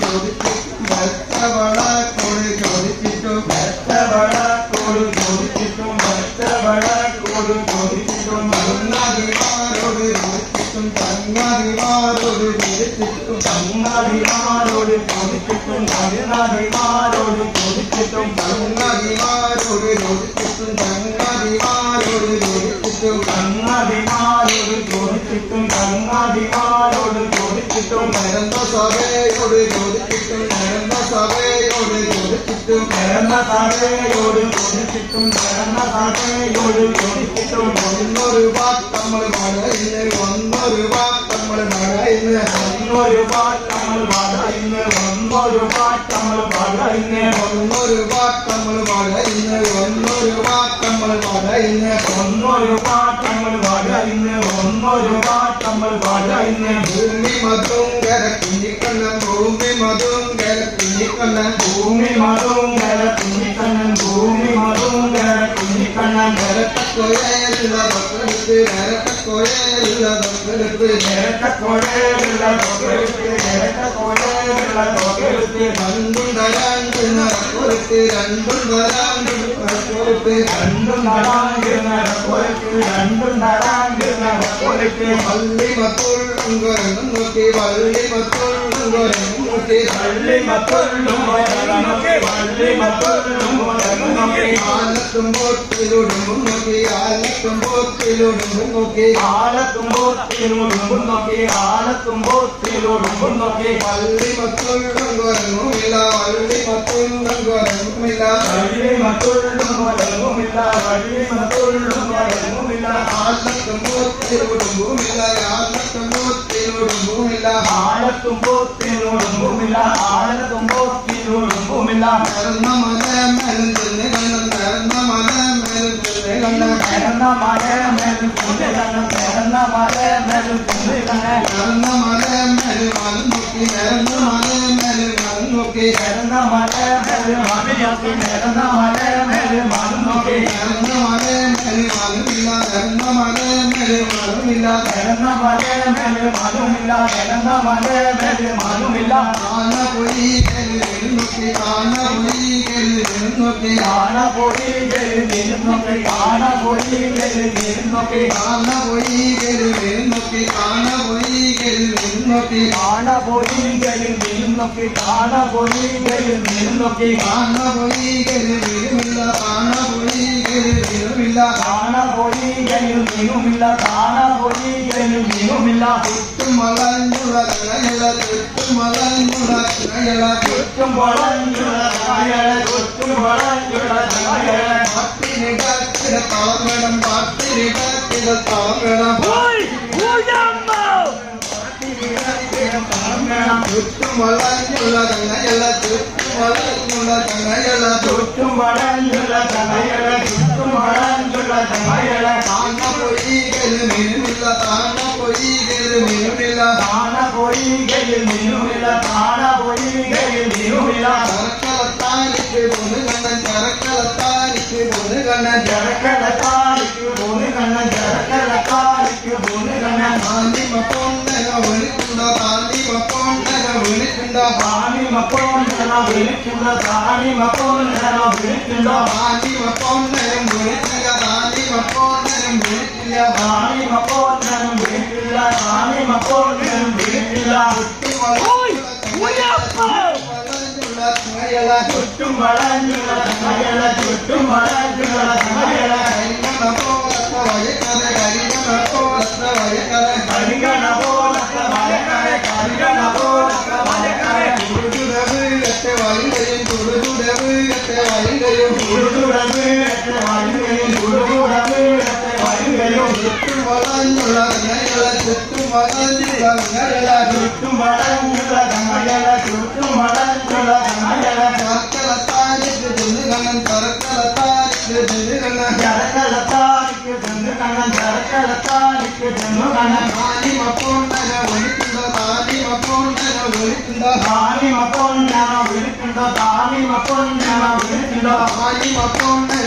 ചോദിച്ചിട്ടും എത്തവള കോട് ചോദിച്ചിട്ടും എത്തവള കോട് ചോദിച്ചിട്ടും എത്തവള കോട് ചോദിച്ചിട്ടും അന്നതിമാരോട് ചോദിച്ചിട്ടും തന്നതിമാരോട് ചോദിച്ചിട്ടും തന്നതിമാരോട് ചോദിച്ചിട്ടും തന്നതിമാരോട് ചോദിച്ചിട്ടും തന്നതിമാരോട് ചോദിച്ചിട്ടും തന്നതിമാരോട് ചോദിച്ചിട്ടും ചോദിച്ചിട്ടും നരന്ത സഭയോട് ചോദിച്ചിട്ടും നരന്ത സഭയോട് ചോദിച്ചിട്ടും നരന്ത സഭയോട് ചോദിച്ചിട്ടും നരന്ത സഭയോട് ചോദിച്ചിട്ടും ഒന്നൊരു വാക്ക് നമ്മൾ മഴയിന്ന് ഒന്നൊരു വാക്ക് നമ്മൾ മഴയിന്ന് ഒന്നൊരു പാട്ട് നമ്മൾ പറയുന്നു ഒന്നൊരു പാട്ട് നമ്മൾ പറയുന്നു ഒന്നൊരു വാക്ക് നമ്മൾ മഴയിന്ന് ഒന്നൊരു വാക്ക് നമ്മൾ മഴയിന്ന് ഒന്നൊരു പാട്ട് നമ്മൾ പറയുന്നു ഒന്നൊരു പാട്ട് നമ്മൾ പാടായിന്ന് ഭൂമി മതോങ്കര കുഞ്ഞിക്കൊല്ലം ഭൂമി മതോങ്കര കുഞ്ഞിക്കൊല്ലം ഭൂമി മതോങ്കര കുഞ്ഞിക്കൊല്ലം ഭൂമി മതോങ്കര കുഞ്ഞിക്കൊല്ലം വരട്ടക്കോയല്ല ഭക്തടുത്ത് വരട്ടക്കോയല്ല ഭക്തടുത്ത് വരട്ടക്കോയല്ല ഭക്തടുത്ത് വരട്ടക്കോയല്ല ഭക്തടുത്ത് രണ്ടും തരാൻ കൊടുത്ത് രണ്ടും തരാൻ കൊടുത്ത് രണ്ടും തരാൻ കൊടുത്ത് രണ്ടും തരാൻ നോക്കി വള്ളി മത്തുള്ളി വള്ളി ആലത്തും പോത്തിലുടുമ്പും നോക്കി ആലത്തും പോത്തിലുടുമ്പും നോക്കി ആലത്തും പോത്തിലുടുമ്പും നോക്കി ആലത്തും പോത്തിലുടുമ്പും നോക്കി വള്ളി മത്തുള്ളും കുറങ്ങും ഇല്ല വള്ളി മത്തുള്ളും കുറങ്ങും ಮಿಲ್ಲ ಅಡಿಮೆ ಮತ್ತೊಳ್ಳು ಮರಮು ಮಿಲ್ಲ ಅಡಿಮೆ ಮತ್ತೊಳ್ಳು ಮರಮು ಮಿಲ್ಲ ಆಲತ್ತು ಮೂವತ್ತೇಳು ಮಿಲ್ಲ ಆಲತ್ತು ಮೂವತ್ತೇಳು ಮಿಲ್ಲ ಆಳತ್ತು ಮೂವತ್ತೇಳು ಮಿಲ್ಲ ಆಳತ್ತು ಮೂವತ್ತೇಳು ಮಿಲ್ಲ ಕರ್ಣ ಮನ ಮೇಲೆ ಕಣ್ಣ ಕರ್ಣ ಮನ ಮೇಲೆ ಕಣ್ಣ ಕರ್ಣ ಮನ ಮೇಲೆ ಕಣ್ಣ ಕರ್ಣ ಮನ ಮೇಲೆ ಕಣ್ಣ ಕರ್ಣ ಮನ ಮೇಲೆ ಮನ ನೋಕಿ ಕರ್ಣ ಮನ ಮೇಲೆ ಮನ ನೋಕಿ ಕರ್ಣ ಮನ മേലും നോക്കി പിറന്ന മല മേലും മണി നോക്കി. നിറന്ന മല മേലും മനുമില്ല നിറന്ന മല മേലും മനുമില്ല പിറന്ന മല മേലും മനുമില്ല പിറന്ന മല മേലും മനുമില്ല ആന പോയി നോക്കി. ആന പോയി നോക്കി. ആന പോയി നോക്കി. ആന പോയി നോക്കി. ആന പോയി നോക്കി. ആന പോയി നോക്കി. ആന പോയി നിന്നൊക്കെ കാണപൊഴികൾ നിന്നൊക്കെ കാണപൊഴികൾ വിരുമില്ല കാണപൊഴികൾ വിരുമില്ല കാണപൊഴികൾ നിന്നുമില്ല കാണപൊഴികൾ നിന്നുമില്ല ചുറ്റും വളഞ്ഞുള്ള കടകള ചുറ്റും വളഞ്ഞുള്ള കടകള ചുറ്റും വളഞ്ഞുള്ള കടകള ചുറ്റും വളഞ്ഞുള്ള കടകള പട്ടിനെ കാത്തിര തളർന്നിടം പട്ടിനെ കാത്തിര തളർന്നിടം வேணாம் சுற்றும் வளையுள்ள கங்கையல சுற்றும் வளையுள்ள கங்கையல சுற்றும் வளையுள்ள கங்கையல சுற்றும் வளையுள்ள கங்கையல தாண்ட பொய்கள் மினுமில்ல தாண்ட பொய்கள் மினுமில்ல தாண்ட பொய்கள் மினுமில்ல தாண்ட பொய்கள் மினுமில்ல கரக்கலத்தானிக்கு பொண்ணு கண்ணன் கரக்கலத்தானிக்கு பொண்ணு கண்ணன் கரக்கலத்தான் I'm gonna. வாழ்க்கையும் உருளுடனே வாழ்க்கையும் உருளுடனே சுற்றும் வளர்ந்துள்ள கங்கைகள சுற்றும் வளர்ந்துள்ள கங்கைகள சுற்றும் வளர்ந்துள்ள கங்கைகள சுற்றும் வளர்ந்துள்ள கங்கைகள சரக்கல தாரிக்கு தந்து கண்ணன் சரக்கல தாரிக்கு தந்து கண்ணன் சரக்கல தாரிக்கு தந்து மாணி மப்போண்ட 啊，阿弥陀佛。